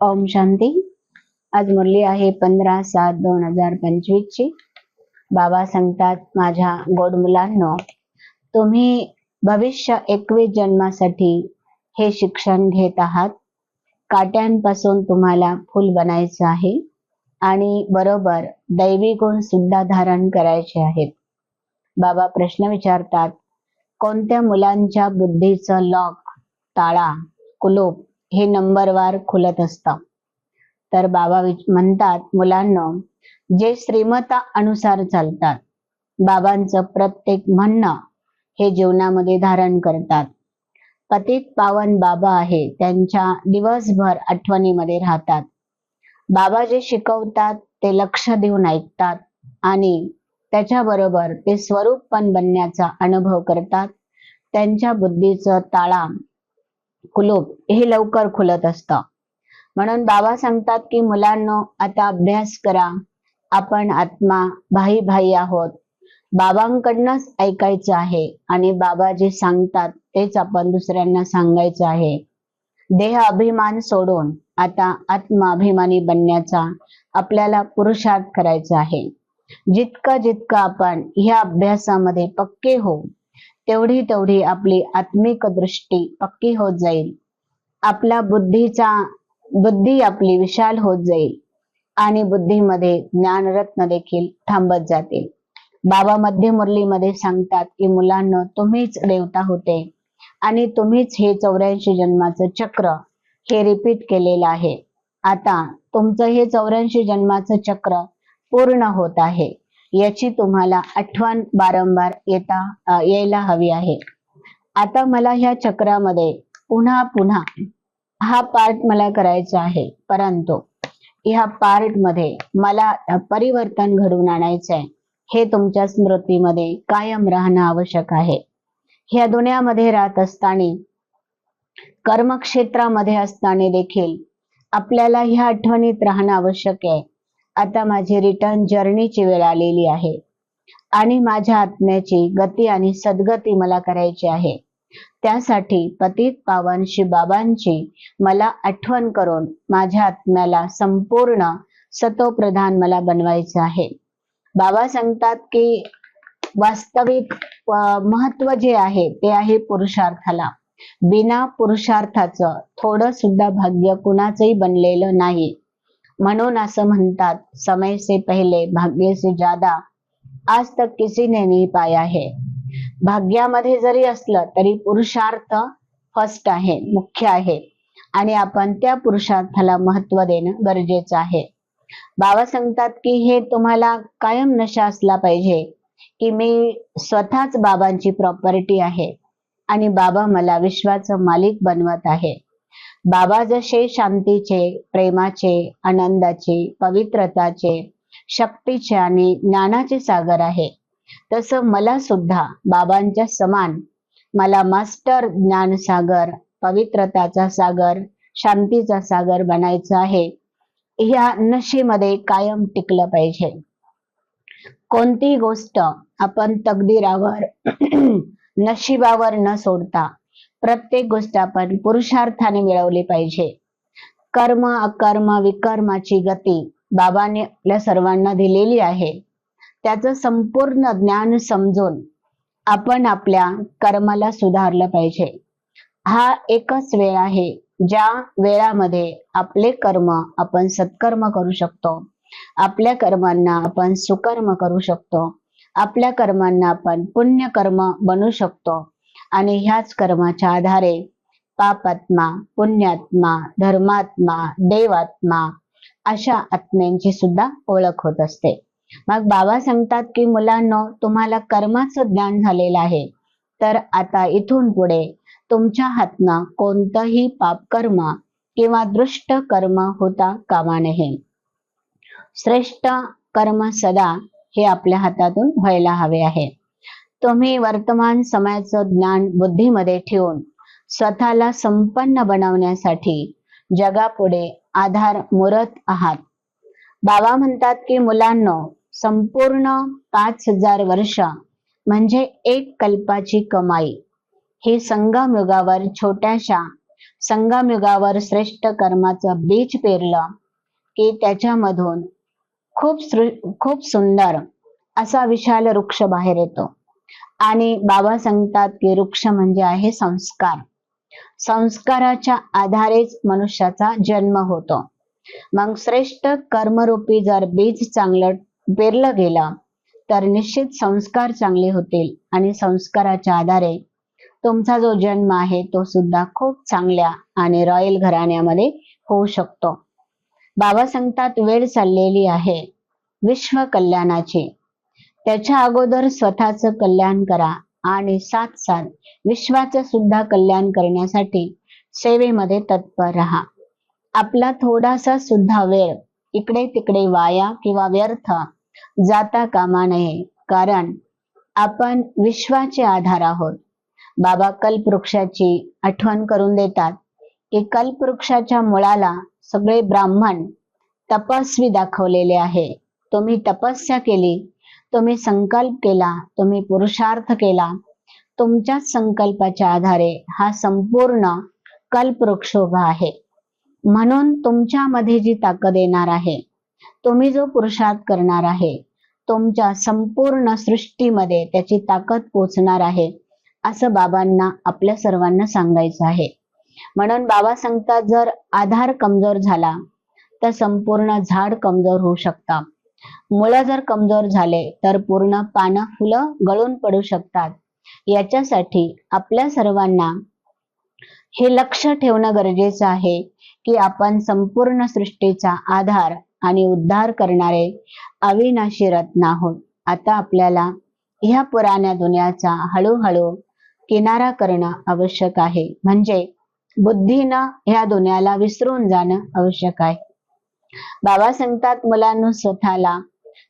ओम शांती. आज मुरली आहे पंधरा सात दोन हजार पंचवीस ची. बाबा सांगतात माझ्या गोड मुलांनो तुम्ही भविष्य एकवीस जन्मासाठी हे शिक्षण घेत आहात. काट्यांपासून तुम्हाला फुल बनायचं आहे आणि बरोबर दैवी गुण सुद्धा धारण करायचे आहेत. बाबा प्रश्न विचारतात कोणत्या मुलांच्या बुद्धीचं लॉक ताळा कुलूप हे नंबरवार खुलत असतं. तर बाबा म्हणतात मुलांना जे श्रीमता अनुसार चालतात बाबांचं प्रत्येक म्हणणं हे जीवनामध्ये धारण करतात. पतित पावन बाबा आहे त्यांच्या दिवसभर आठवणीमध्ये राहतात. बाबा जे शिकवतात ते लक्ष देऊन ऐकतात आणि त्याच्याबरोबर ते स्वरूप पण बनण्याचा अनुभव करतात. त्यांच्या बुद्धीचं ताळा कुलूप हे लवकर खुलत असतं. म्हणून बाबा सांगतात की मुलांनो आता अभ्यास करा. आपण आत्मा भाई भाई आहोत. बाबांकडनंच ऐकायचं आहे आणि बाबा जे सांगतात तेच आपण दुसऱ्यांना सांगायचं आहे. देह अभिमान सोडून आता आत्माभिमानी बनण्याचा आपल्याला पुरुषार्थ करायचा आहे. जितकं जितकं आपण ह्या अभ्यासामध्ये पक्के होऊ तेवढी तेवढी आपली आत्मिक दृष्टी पक्की होत जाईल. आपला बुद्धीचा बुद्धी आपली विशाल होत जाईल आणि बुद्धीमध्ये ज्ञानरत्न देखील थांबत जातील. बाबा मध्य मुरलीमध्ये सांगतात की मुलांना तुम्हीच देवता होते आणि तुम्हीच हे चौऱ्याऐंशी जन्माचं चक्र हे रिपीट केलेलं आहे. आता तुमचं हे चौऱ्याऐंशी जन्माचं चक्र पूर्ण होत आहे. याची तुम्हाला आठवण वारंवार येता यायला हवी आहे. आता मला ह्या चक्रामध्ये पुन्हा पुन्हा हा पार्ट मला करायचा आहे. परंतु ह्या पार्टमध्ये मला परिवर्तन घडवून आणायचं आहे. हे तुमच्या स्मृतीमध्ये कायम राहणं आवश्यक आहे. ह्या दुनियामध्ये राहत असताना कर्मक्षेत्रामध्ये असताना देखील आपल्याला ह्या आठवणीत राहणं आवश्यक आहे. आता माझी रिटर्न जर्नीची वेळ आलेली आहे. आणि माझ्या आत्म्याची गती आणि सद्गती मला करायची आहे. त्यासाठी पतित पावन श्री बाबांची मला आठवण करून माझ्या आत्म्याला संपूर्ण सतोप्रधान मला बनवायचं आहे. बाबा सांगतात की वास्तविक महत्त्व जे आहे ते आहे पुरुषार्थाला. बिना पुरुषार्थाचं थोडं सुद्धा भाग्य कुणाचंही बनलेलं नाही. म्हणून असं म्हणतात समय से पहिले भाग्य से ज्यादा आज तक किसी ने नहीं पाया है. भाग्यामध्ये जरी असलं तरी पुरुषार्थ फर्स्ट आहे मुख्य आहे. आणि आपण त्या पुरुषार्थाला महत्त्व देणं गरजेचं आहे. बाबा सांगतात की हे तुम्हाला कायम नशा असला पाहिजे की मी स्वतःच बाबांची प्रॉपर्टी आहे आणि बाबा मला विश्वाचं मालिक बनवत आहे. बाबा जसे शांतीचे प्रेमाचे आनंदाचे पवित्रताचे शक्तीचे आणि ज्ञानाचे सागर आहे. तसं मला सुद्धा बाबांच्या समान मला मास्टर ज्ञान सागर पवित्रताचा सागर शांतीचा सागर बनायचा आहे. ह्या नशेमध्ये कायम टिकलं पाहिजे. कोणतीही गोष्ट आपण तकदीरावर नशिबावर न सोडता प्रत्येक गोष्ट आपण पुरुषार्थाने मिळवली पाहिजे. कर्म अकर्म विकर्माची गती बाबाने आपल्या सर्वांना दिलेली आहे. त्याचं संपूर्ण ज्ञान समजून आपण आपल्या कर्माला सुधारलं पाहिजे. हा एकच वेळ आहे ज्या वेळामध्ये आपले कर्म आपण सत्कर्म करू शकतो. आपल्या कर्मांना आपण सुकर्म करू शकतो. आपल्या कर्मांना आपण पुण्यकर्म बनू शकतो. आणि ह्याच कर्माच्या आधारे पापात्मा पुण्यात्मा धर्मात्मा देवात्मा अशा आत्म्यांची सुद्धा ओळख होत असते. मग बाबा सांगतात की मुलांनो तुम्हाला कर्माचं ज्ञान झालेलं आहे. तर आता इथून पुढे तुमच्या हातनं कोणतंही पाप कर्म किंवा दृष्ट कर्म होता कामा नये. श्रेष्ठ कर्म सदा हे आपल्या हातातून व्हायला हवे आहे. तुम्ही वर्तमान समयाचं ज्ञान बुद्धीमध्ये ठेवून स्वतःला संपन्न बनवण्यासाठी जगापुढे आधार मुरत आहात. बाबा म्हणतात की मुलांनो संपूर्ण पाच हजार वर्ष म्हणजे एक कल्पाची कमाई. हे संगमयुगावर छोट्याशा संगमयुगावर श्रेष्ठ कर्माचं बीज पेरलं की त्याच्यामधून खूप खूप सुंदर असा विशाल वृक्ष बाहेर येतो. आणि बाबा सांगतात की वृक्ष म्हणजे आहे संस्कार. संस्काराच्या आधारेच मनुष्याचा जन्म होतो. मग श्रेष्ठ कर्मरूपी जर बीज चांगलं पेरलं गेलं तर निश्चित संस्कार चांगले होतील आणि संस्काराच्या आधारे तुमचा जो जन्म आहे तो सुद्धा खूप चांगल्या आणि रॉयल घराण्यामध्ये होऊ शकतो. बाबा सांगतात वेळ चाललेली आहे. विश्व कल्याणाची त्याच्या अगोदर स्वतःचं कल्याण करा आणि साथ साथ विश्वाचं सुद्धा कल्याण करण्यासाठी सेवेमध्ये तत्पर राहा. आपला थोडासा सुद्धा वेळ इकडे तिकडे वाया किंवा व्यर्थ जाता कामा नये कारण आपण विश्वाचे आधार आहोत. बाबा कल्पवृक्षाची आठवण करून देतात की कल्पवृक्षाच्या मुळाला सगळे ब्राह्मण तपस्वी दाखवलेले आहे. तुम्ही तपस्या केली तुम्ही संकल्प केला तुम्ही पुरुषार्थ केला तुमच्याच संकल्पाच्या आधारे हा संपूर्ण कल्पवृक्ष उभा आहे. म्हणून तुमच्यामध्ये जी ताकद येणार आहे तुम्ही जो पुरुषार्थ करणार आहे तुमच्या संपूर्ण सृष्टीमध्ये त्याची ताकद पोचणार आहे असं बाबांना आपल्या सर्वांना सांगायचं आहे. म्हणून बाबा सांगतात जर आधार कमजोर झाला तर संपूर्ण झाड कमजोर होऊ शकतात. मुळं जर कमजोर झाले तर पूर्ण पानं फुलं गळून पडू शकतात. याच्यासाठी आपल्या सर्वांना हे लक्ष ठेवणं गरजेचं आहे की आपण संपूर्ण सृष्टीचा आधार आणि उद्धार करणारे अविनाशी रत्न आहोत. आता आपल्याला ह्या पुराण्या दुनियाचा हळूहळू किनारा करणं आवश्यक आहे. म्हणजे बुद्धीनं ह्या दुनियाला विसरून जाणं आवश्यक आहे. बाबा सांगतात मुलांनो स्वतःला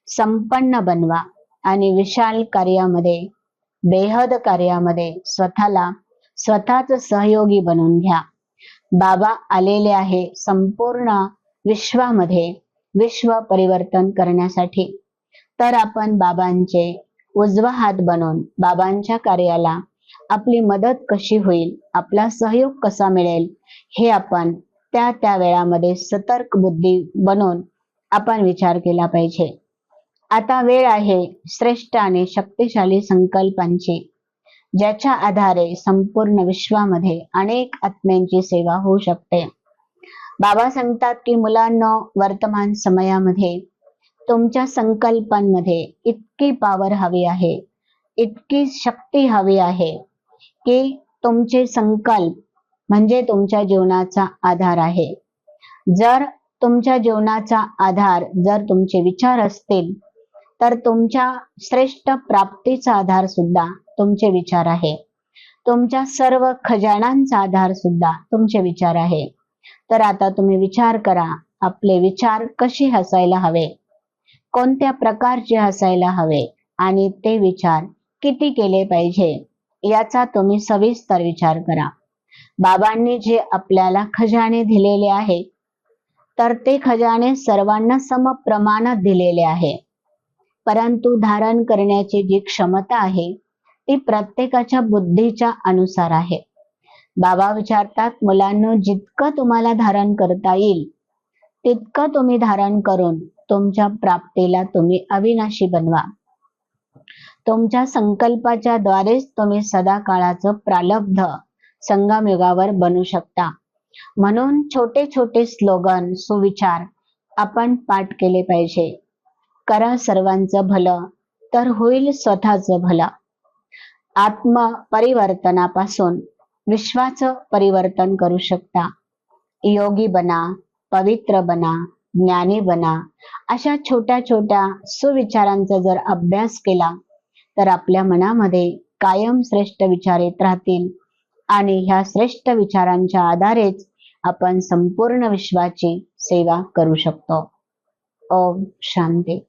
संपन्न बनवा आणि विशाल कार्यामध्ये बेहद कार्यामध्ये स्वतःला स्वतःच सहयोगी बनवून घ्या. बाबा आलेले आहे संपूर्ण विश्वामध्ये विश्व परिवर्तन करण्यासाठी. तर आपण बाबांचे उजवा हात बनवून बाबांच्या कार्याला आपली मदत कशी होईल आपला सहयोग कसा मिळेल हे आपण त्या त्या वेळामध्ये सतर्क बुद्धी बनवून आपण विचार केला पाहिजे. आता वेळ आहे श्रेष्ठ आणि शक्तिशाली संकल्पांची ज्याच्या आधारे संपूर्ण विश्वामध्ये अनेक आत्म्यांची सेवा होऊ शकते. बाबा सांगतात की मुलांना वर्तमान समयामध्ये तुमच्या संकल्पांमध्ये इतकी पावर हवी आहे इतकी शक्ती हवी आहे की तुमचे संकल्प म्हणजे तुमच्या जीवनाचा आधार आहे. जर तुमच्या जीवनाचा आधार जर तुमचे विचार असतील तर तुमच्या श्रेष्ठ प्राप्तीचा आधार सुद्धा तुमचे विचार आहे. तुमच्या सर्व खजानांचा आधार सुद्धा तुमचे विचार आहे. तर आता तुम्ही विचार करा आपले विचार कसे हसायला हवे? कोणत्या प्रकारचे हसायला हवे? आणि ते विचार किती केले पाहिजे? याचा तुम्ही सविस्तर विचार करा. बाबांनी जे आपल्याला खजाने दिलेले आहे तर ते खजाने सर्वांना समप्रमाणात दिलेले आहे. परंतु धारण करण्याची जी क्षमता आहे ती प्रत्येकाच्या बुद्धीच्या अनुसार आहे. बाबा विचारतात मुलांना जितकं तुम्हाला धारण करता येईल तितकं तुम्ही धारण करून तुमच्या प्राप्तीला तुम्ही अविनाशी बनवा. तुमच्या संकल्पाच्या द्वारेच तुम्ही सदा काळाचं प्रालब्ध संगमयुगावर बनू शकता. म्हणून छोटे छोटे स्लोगन सुविचार आपण पाठ केले पाहिजे. करा सर्वांचं भलं तर होईल स्वतःचं भलं. आत्म परिवर्तनापासून विश्वाचं परिवर्तन करू शकता. योगी बना पवित्र बना ज्ञानी बना. अशा छोट्या छोट्या सुविचारांचा जर अभ्यास केला तर आपल्या मनामध्ये कायम श्रेष्ठ विचार येत राहतील. आणि ह्या श्रेष्ठ विचारांच्या आधारेच आपण संपूर्ण विश्वाची सेवा करू शकतो. ओम शांती.